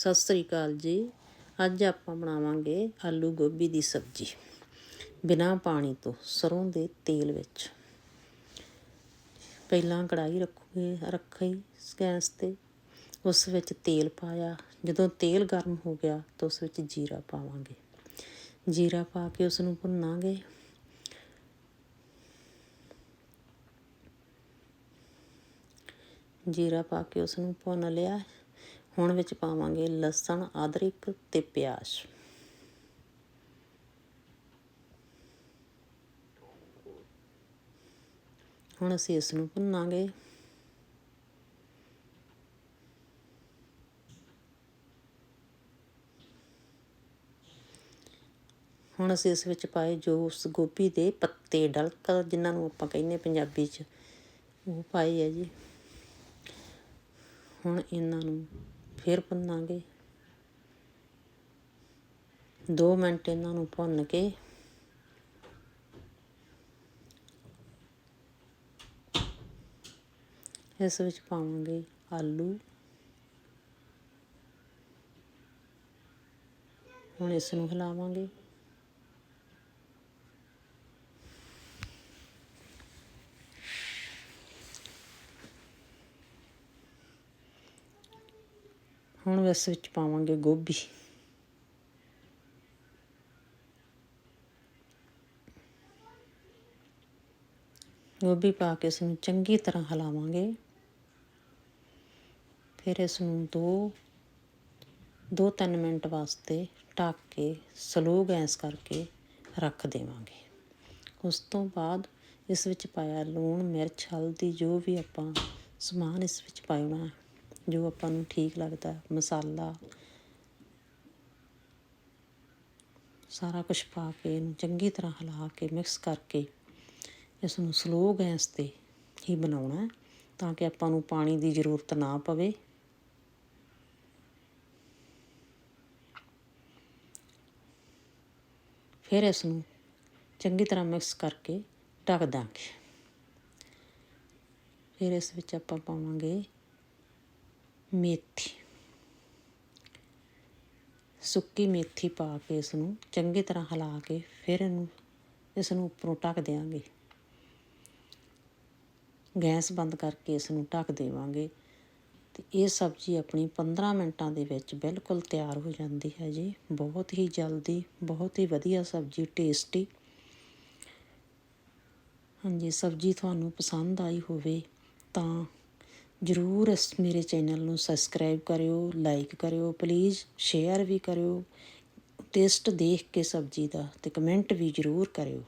ਸਤਿ ਸ੍ਰੀ ਅਕਾਲ ਜੀ। ਅੱਜ ਆਪਾਂ ਬਣਾਵਾਂਗੇ ਆਲੂ ਗੋਭੀ ਦੀ ਸਬਜ਼ੀ ਬਿਨਾਂ ਪਾਣੀ ਤੋਂ ਸਰੋਂ ਦੇ ਤੇਲ ਵਿੱਚ। ਪਹਿਲਾਂ ਕੜਾਈ ਰੱਖੂਗੇ, ਰੱਖੀ ਗੈਸ ਤੇ। ਉਸ ਵਿੱਚ ਤੇਲ ਪਾਇਆ। ਜਦੋਂ ਤੇਲ ਗਰਮ ਹੋ ਗਿਆ ਤਾਂ ਉਸ ਵਿੱਚ ਜੀਰਾ ਪਾਵਾਂਗੇ। ਜੀਰਾ ਪਾ ਕੇ ਉਸ ਨੂੰ ਭੁੰਨਾਂਗੇ। ਜੀਰਾ ਪਾ ਕੇ ਉਸ ਨੂੰ ਭੁੰਨ ਲਿਆ। ਹੁਣ ਵਿੱਚ ਪਾਵਾਂਗੇ ਲਸਣ, ਅਦਰਕ ਤੇ ਪਿਆਜ਼। ਹੁਣ ਅਸੀਂ ਇਸ ਨੂੰ ਭੁੰਨਾਂਗੇ। ਹੁਣ ਅਸੀਂ ਇਸ ਵਿੱਚ ਪਾਏ ਜੋ ਉਸ ਗੋਭੀ ਦੇ ਪੱਤੇ, ਡਲਕ ਜਿਨ੍ਹਾਂ ਨੂੰ ਆਪਾਂ ਕਹਿੰਦੇ ਪੰਜਾਬੀ 'ਚ, ਉਹ ਪਾਏ ਆ ਜੀ। ਹੁਣ ਇਹਨਾਂ ਨੂੰ ਫਿਰ ਭੁੰਨਾਂਗੇ। 2 ਮਿੰਟ ਇਹਨਾਂ ਨੂੰ ਭੁੰਨ ਕੇ। ਇਸ ਵਿੱਚ ਪਾਵਾਂਗੇ ਆਲੂ। ਹੁਣ ਇਸ ਨੂੰ ਹਿਲਾਵਾਂਗੇ। ਹੁਣ ਇਸ ਵਿੱਚ ਪਾਵਾਂਗੇ ਗੋਭੀ। ਗੋਭੀ ਪਾ ਕੇ ਇਸ ਨੂੰ ਚੰਗੀ ਤਰ੍ਹਾਂ ਹਿਲਾਵਾਂਗੇ। ਫਿਰ ਇਸ ਨੂੰ 2 2-3 ਮਿੰਟ ਵਾਸਤੇ ਢੱਕ ਕੇ ਸਲੋ ਗੈਸ ਕਰਕੇ ਰੱਖ ਦੇਵਾਂਗੇ। ਉਸ ਤੋਂ ਬਾਅਦ ਇਸ ਵਿੱਚ ਪਾਇਆ ਲੂਣ, ਮਿਰਚ, ਹਲਦੀ, ਜੋ ਵੀ ਆਪਾਂ ਸਮਾਨ ਇਸ ਵਿੱਚ ਪਾਉਣਾ ਜੋ ਆਪਾਂ ਨੂੰ ਠੀਕ ਲੱਗਦਾ, ਮਸਾਲਾ, ਸਾਰਾ ਕੁਝ ਪਾ ਕੇ ਇਹਨੂੰ ਚੰਗੀ ਤਰ੍ਹਾਂ ਹਿਲਾ ਕੇ ਮਿਕਸ ਕਰਕੇ ਇਸ ਨੂੰ ਸਲੋ ਗੈਸ ਤੇ ਹੀ ਬਣਾਉਣਾ ਤਾਂ ਕਿ ਆਪਾਂ ਨੂੰ ਪਾਣੀ ਦੀ ਜ਼ਰੂਰਤ ਨਾ ਪਵੇ। ਫਿਰ ਇਸ ਨੂੰ ਚੰਗੀ ਤਰ੍ਹਾਂ ਮਿਕਸ ਕਰਕੇ ਢੱਕ ਦਾਂਗੇ। ਫਿਰ ਇਸ ਵਿੱਚ ਆਪਾਂ ਪਾਵਾਂਗੇ ਮੇਥੀ। ਸੁੱਕੀ ਮੇਥੀ ਪਾ ਕੇ ਇਸ ਨੂੰ ਚੰਗੀ ਤਰ੍ਹਾਂ ਹਿਲਾ ਕੇ ਫਿਰ ਇਹਨੂੰ ਇਸ ਨੂੰ ਉੱਪਰੋਂ ਢੱਕ ਦੇਵਾਂਗੇ ਗੈਸ ਬੰਦ ਕਰਕੇ ਇਸ ਨੂੰ ਢੱਕ ਦੇਵਾਂਗੇ ਤੇ ਇਹ ਸਬਜ਼ੀ ਆਪਣੀ 15 ਮਿੰਟਾਂ ਦੇ ਵਿੱਚ ਬਿਲਕੁਲ ਤਿਆਰ ਹੋ ਜਾਂਦੀ ਹੈ ਜੀ। ਬਹੁਤ ਹੀ ਜਲਦੀ, ਬਹੁਤ ਹੀ ਵਧੀਆ ਸਬਜ਼ੀ, ਟੇਸਟੀ। ਹਾਂਜੀ, ਸਬਜ਼ੀ ਤੁਹਾਨੂੰ ਪਸੰਦ ਆਈ ਹੋਵੇ ਤਾਂ ਜ਼ਰੂਰ ਇਸ ਮੇਰੇ ਚੈਨਲ ਨੂੰ ਸਬਸਕ੍ਰਾਈਬ ਕਰਿਓ ਲਾਈਕ ਕਰਿਓ ਪਲੀਜ਼ ਸ਼ੇਅਰ ਵੀ ਕਰਿਓ ਟੇਸਟ ਦੇਖ ਕੇ ਸਬਜ਼ੀ ਦਾ ਤੇ ਕਮੈਂਟ ਵੀ ਜ਼ਰੂਰ ਕਰਿਓ।